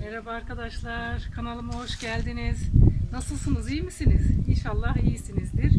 Merhaba arkadaşlar, kanalıma hoş geldiniz. Nasılsınız, iyi misiniz? İnşallah iyisinizdir.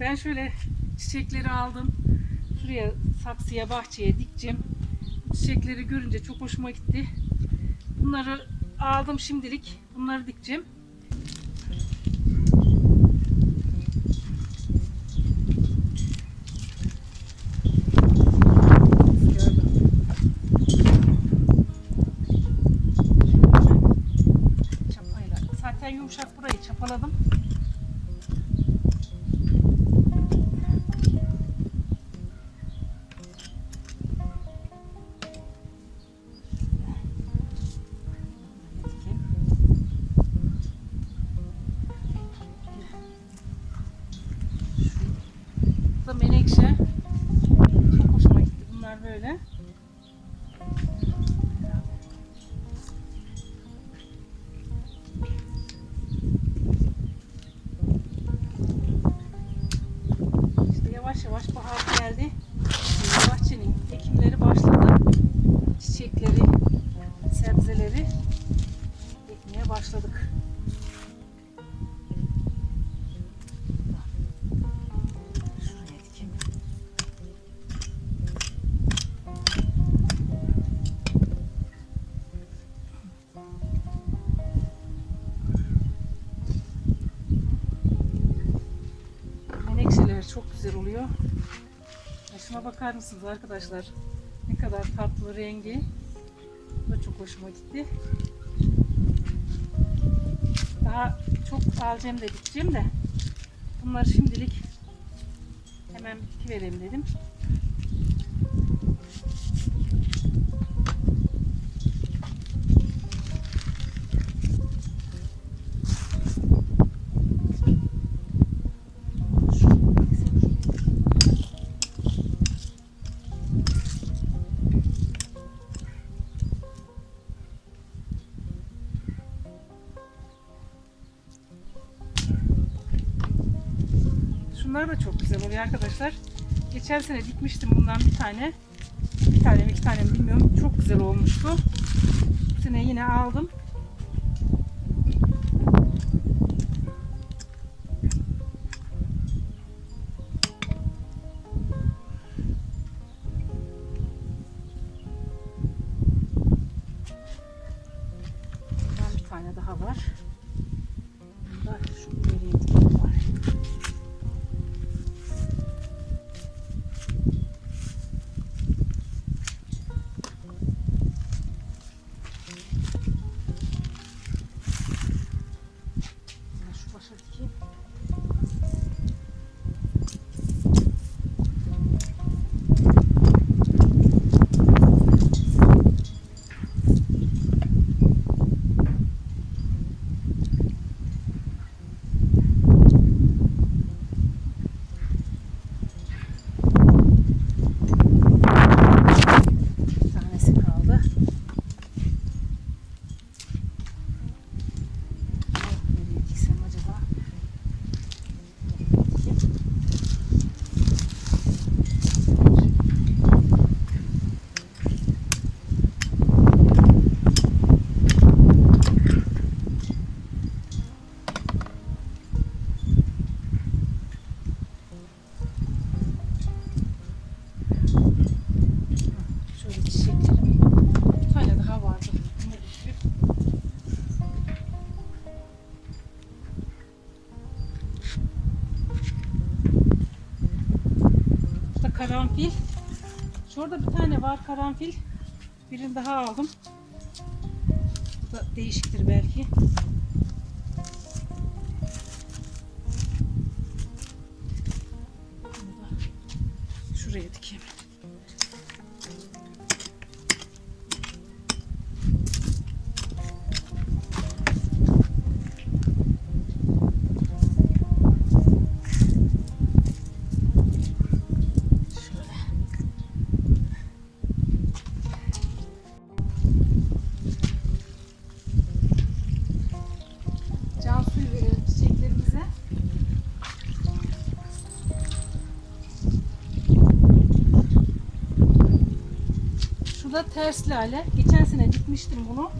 Ben şöyle çiçekleri aldım. Şuraya saksıya, bahçeye dikeceğim. Çiçekleri görünce çok hoşuma gitti. Bunları aldım şimdilik. Bunları dikeceğim. Eu acho que o şuna bakar mısınız arkadaşlar? Ne kadar tatlı rengi. Bu da çok hoşuma gitti. Daha çok alacağım da dikeceğim de bunları şimdilik hemen vereyim dedim. Şunlar da çok güzel oluyor arkadaşlar. Geçen sene dikmiştim bundan bir tane. Bir tane mi iki tane mi bilmiyorum. Çok güzel olmuştu. Bu sene yine aldım. Karanfil. Şurada bir tane var karanfil. Birini daha aldım. Bu da değişiktir belki. Şu da ters lale. Geçen sene dikmiştim bunu.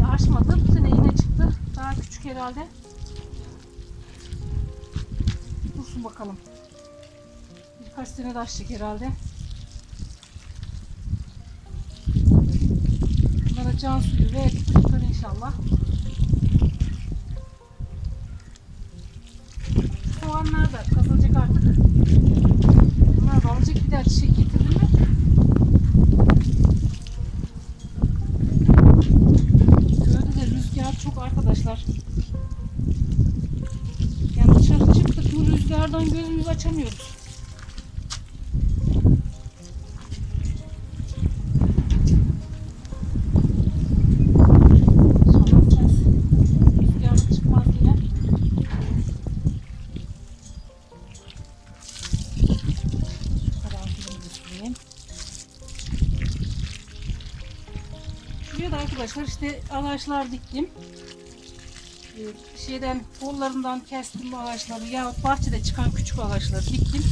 e, açmadı. Bu sene yine çıktı. Daha küçük herhalde. Dursun bakalım. Birkaç sene de açacak herhalde. Bunlara can suyu ve fıstıkları inşallah. De süreyim. Şuraya da arkadaşlar işte ağaçlar diktim. Ee, şeyden kollarından kestim bu ağaçları yahut bahçede çıkan küçük ağaçları diktim.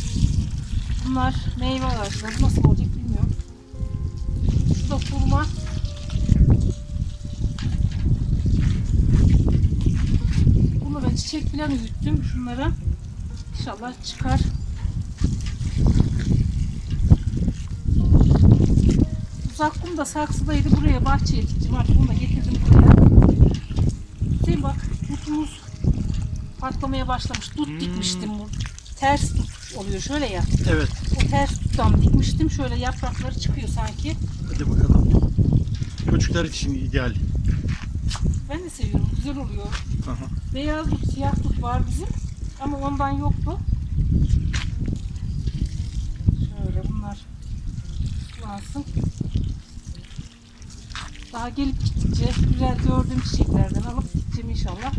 Bunlar meyve ağaçları. Nasıl olacak bilmiyorum. Şu da kurma. Bunu ben çiçek falan üyüttüm şunlara. İnşallah çıkar. Uzak da saksıdaydı. Buraya bahçeye diktim. Artık onu da getirdim buraya. Değil bak tutumuz patlamaya başlamış. Dut Hmm. dikmiştim bu. Ters tut oluyor şöyle ya. Evet. O ters tuttan dikmiştim. Şöyle yaprakları çıkıyor sanki. Hadi bakalım. Çocuklar için ideal. Ben de seviyorum. Güzel oluyor. Aha. Beyaz dut, siyah dut var bizim. Ama ondan yoktu. Şöyle bunlar sulansın. Daha gelip gittikçe güzel gördüğüm çiçeklerden alıp gideceğim inşallah.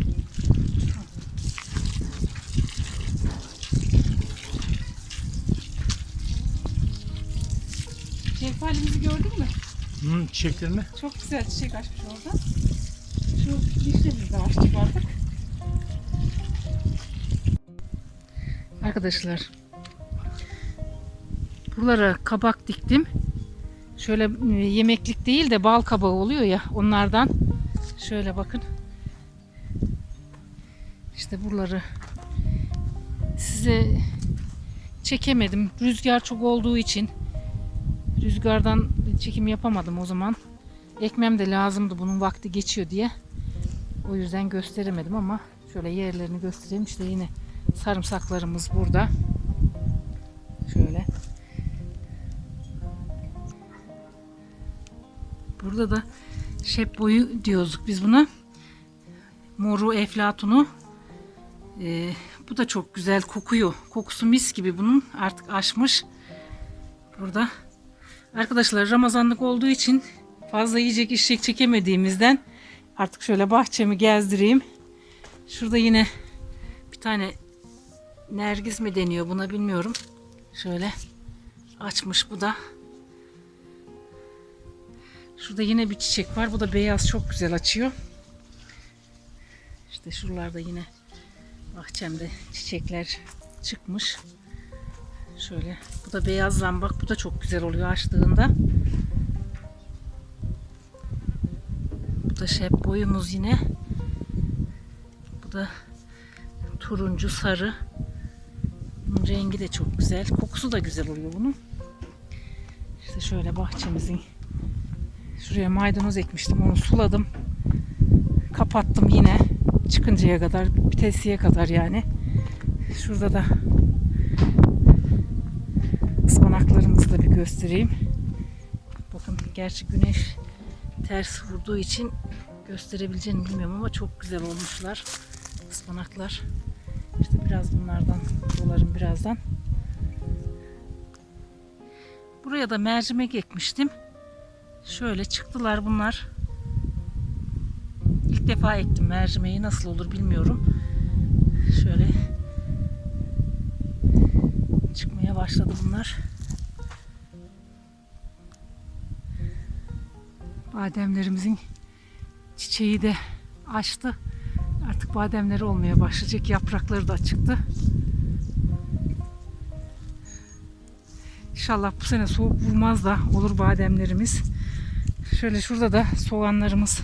Şeftali'mizi gördün mü? Hmm, çiçekler mi? Çok güzel çiçek açmış orada. Şu dişlerimizi de açtık artık. Arkadaşlar. Buralara kabak diktim. Şöyle e, yemeklik değil de bal kabağı oluyor ya onlardan. Şöyle bakın. İşte buraları size çekemedim. Rüzgar çok olduğu için rüzgardan çekim yapamadım o zaman. Ekmem de lazımdı bunun vakti geçiyor diye. O yüzden gösteremedim ama şöyle yerlerini göstereyim. İşte yine sarımsaklarımız burada. Şöyle. Burada da şep boyu diyorduk biz buna. Moru eflatunu. Ee, bu da çok güzel kokuyor. Kokusu mis gibi bunun. Artık aşmış. Burada. Arkadaşlar Ramazanlık olduğu için fazla yiyecek içecek çekemediğimizden artık şöyle bahçemi gezdireyim. Şurada yine bir tane nergis mi deniyor buna bilmiyorum. Şöyle açmış bu da. Şurada yine bir çiçek var. Bu da beyaz çok güzel açıyor. İşte şuralarda yine bahçemde çiçekler çıkmış. Şöyle. Bu da beyaz zambak. Bu da çok güzel oluyor açtığında. Bu da şep boyumuz yine. Bu da turuncu sarı. Bunun rengi de çok güzel. Kokusu da güzel oluyor bunun. İşte şöyle bahçemizin şuraya maydanoz ekmiştim. Onu suladım. Kapattım yine. Çıkıncaya kadar, bitesiye kadar yani. Şurada da ıspanaklarımızı da bir göstereyim. Bakın gerçi güneş ters vurduğu için gösterebileceğini bilmiyorum ama çok güzel olmuşlar ıspanaklar. İşte biraz bunlardan dolarım birazdan. Buraya da mercimek ekmiştim. Şöyle çıktılar bunlar. Defa ektim mercimeği nasıl olur bilmiyorum. Şöyle çıkmaya başladı bunlar. Bademlerimizin çiçeği de açtı. Artık bademleri olmaya başlayacak. Yaprakları da çıktı. İnşallah bu sene soğuk vurmaz da olur bademlerimiz. Şöyle şurada da soğanlarımız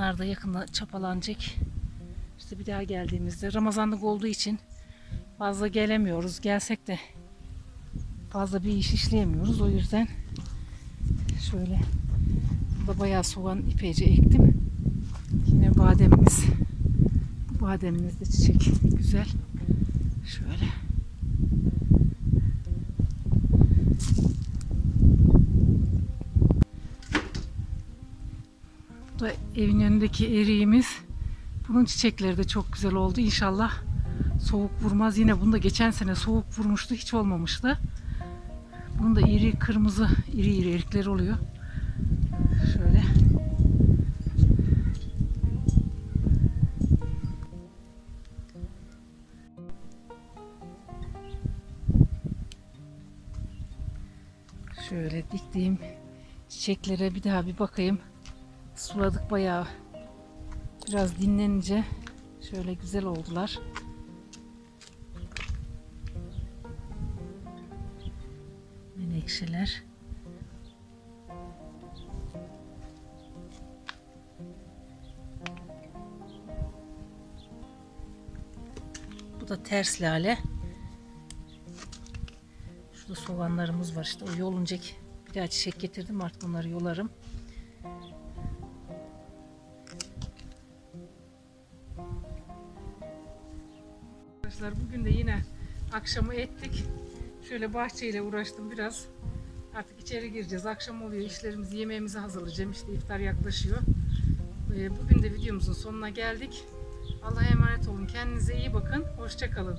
Bunlar da yakında çapalanacak. İşte bir daha geldiğimizde Ramazanlık olduğu için fazla gelemiyoruz. Gelsek de fazla bir iş işleyemiyoruz. O yüzden şöyle burada bayağı soğan ipeci ektim. Yine bademimiz. Bademimiz de çiçek. Güzel. Şöyle. Bu da evin önündeki eriğimiz. Bunun çiçekleri de çok güzel oldu. İnşallah soğuk vurmaz. Yine bunda geçen sene soğuk vurmuştu. Hiç olmamıştı. Bunun da iri kırmızı, iri iri erikleri oluyor. Şöyle. Şöyle diktiğim çiçeklere bir daha bir bakayım. Suladık bayağı. Biraz dinlenince şöyle güzel oldular. Menekşeler. Bu da ters lale. Şurada soğanlarımız var işte o yoluncak. Bir daha çiçek getirdim artık onları yolarım. Arkadaşlar bugün de yine akşamı ettik. Şöyle bahçeyle uğraştım biraz. Artık içeri gireceğiz. Akşam oluyor. işlerimizi, yemeğimizi hazırlayacağım. İşte iftar yaklaşıyor. Ee, Bugün de videomuzun sonuna geldik. Allah'a emanet olun. Kendinize iyi bakın. Hoşça kalın.